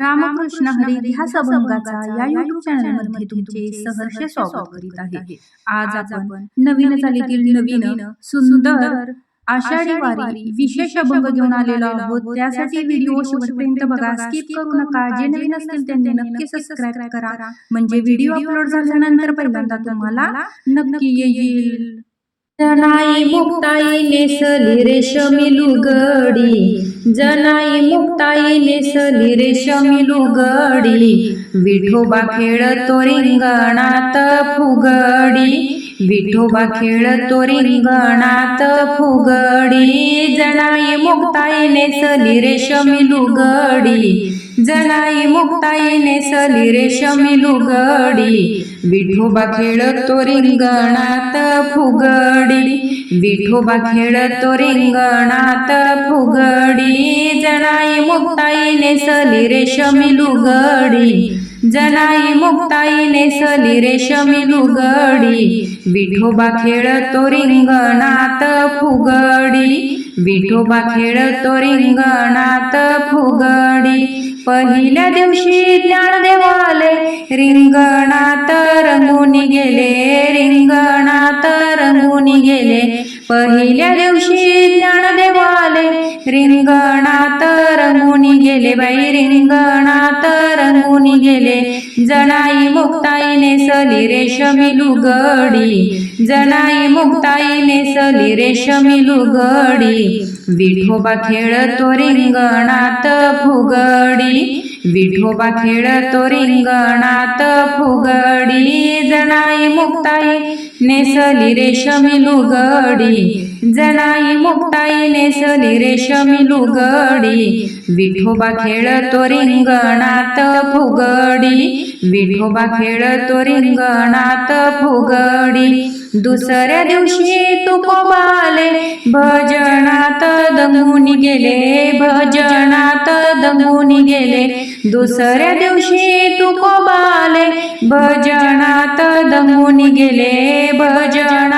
रामकृष्ण हरी ध्यास अभंगाचा या युट्यूब चॅनलमध्ये तुमचे सहर्ष स्वागत करीत आहे. आज आपण नवीन चालीतील नवीन सुंदर आषाढी वारी विशेष अभंग घेऊन आलेलो आहोत. त्यासाठी व्हिडिओ शेवटपर्यंत बघा स्किप करू नका. जे नवीन असतील त्यांनी नक्की सबस्क्राईब करा. म्हणजे व्हिडिओ अपलोड झाल्यानंतर पहिल्यांदा तुम्हाला नक्की येईल. जनाई मुक्ताई नेसली रेशमी लुगडी. जनाई मुक्ताई नेसली रेशमी लुगडी. विठोबा खेळतो रिंगणात फुगडी. विठोबा खेळतो रिंगणात फुगडी. जनाई मुक्ताई नेसली रेशमी लुगडी. जनाई मुक्ताई नेसली रेशमी लुगडी. विठोबा खेळतो रिंगणात फुगडी. विठोबा खेळतो रिंगणात फुगडी. जनाई मुक्ताई नेसली रेशमी लुगडी. जनाई मुक्ताई नेसली रेशमी लुगडी विठोबा खेळतो रिंगणात फुगडी. विठोबा खेळतो रिंगणात फुगडी. पहिल्या दिवशी ज्ञानदेवाले रिंगणात रंगून गेले रिंगणात रंगून गेले. पहिल्या दिवशी ज्ञानदेवाले रिंगणात रंगुनी गेले बाई रिंगणात रंगुनी गेले. जनाई मुक्ताई नेसली रेशमी लुगडी. जनाई मुक्ताई नेसली रेशमी लुगडी. विठोबा खेळतो रिंगणात फुगडी. विठोबा खेळतो रिंगणात फुगडी जनाई मुक्ताई नेसली रेशमी लुगडी जनाई मुक्ताई नेसली रेशमी लुगडी. विठोबा खेळतो रिंगणात फुगडी विठोबा खेळतो रिंगणात फुगडी. दुसऱ्या दिवशी तुकोबाले भजनात दमून गेले भजनात दमून गेले. दुसऱ्या दिवशी तुकोबाले भजनात दमून गेले भजन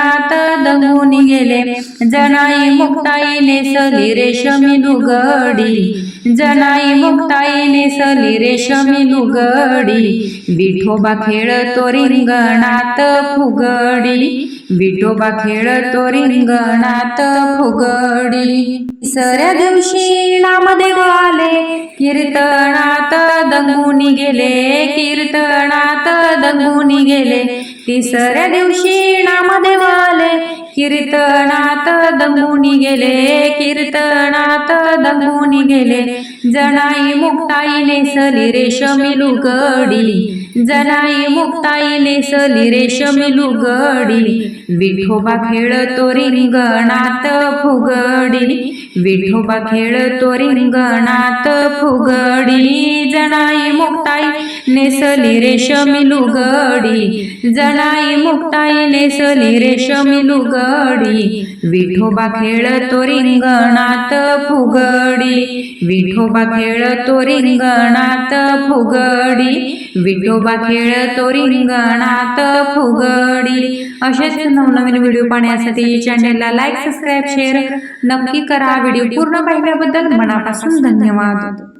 गेले. जनाई मुक्ताई नेसली रेशमी लुगडी जनाई मुक्ताई नेसली रेशमी लुगडी विठोबा खेळतो रिंगणात फुगडी. विठोबा खेळतो रिंगणात फुगडी. तिसऱ्या दिवशी नामदेव आले कीर्तनात दंगून गेले. कीर्तनात दंगून गेले. तिसऱ्या दिवशी नामदेव आले कीर्तनात दंगून गेले कीर्तन गेले. जनाई मुक्ताई नेसली रेशमी लुगडी जनाई मुक्ताई नेसली रेशमी लुगडी विठोबा खेळतो रिंगणात फुगडी विठोबा खेळतो रिंगणात फुगडी जनाई मुक्ताई नेसली रेशमी लुगडी जनाई मुक्ताई नेसली रेशमी लुगडी विठोबा खेळतो रिंगणात फुगडी विठोबा खेळतो रिंगणात फुगडी. विठोबा खेळतो रिंगणात फुगडी. असेच नवनवीन व्हिडिओ पाहण्यासाठी चॅनलला लाईक सबस्क्राईब शेअर नक्की करा. व्हिडिओ पूर्ण पाहिल्याबद्दल मनापासून धन्यवाद.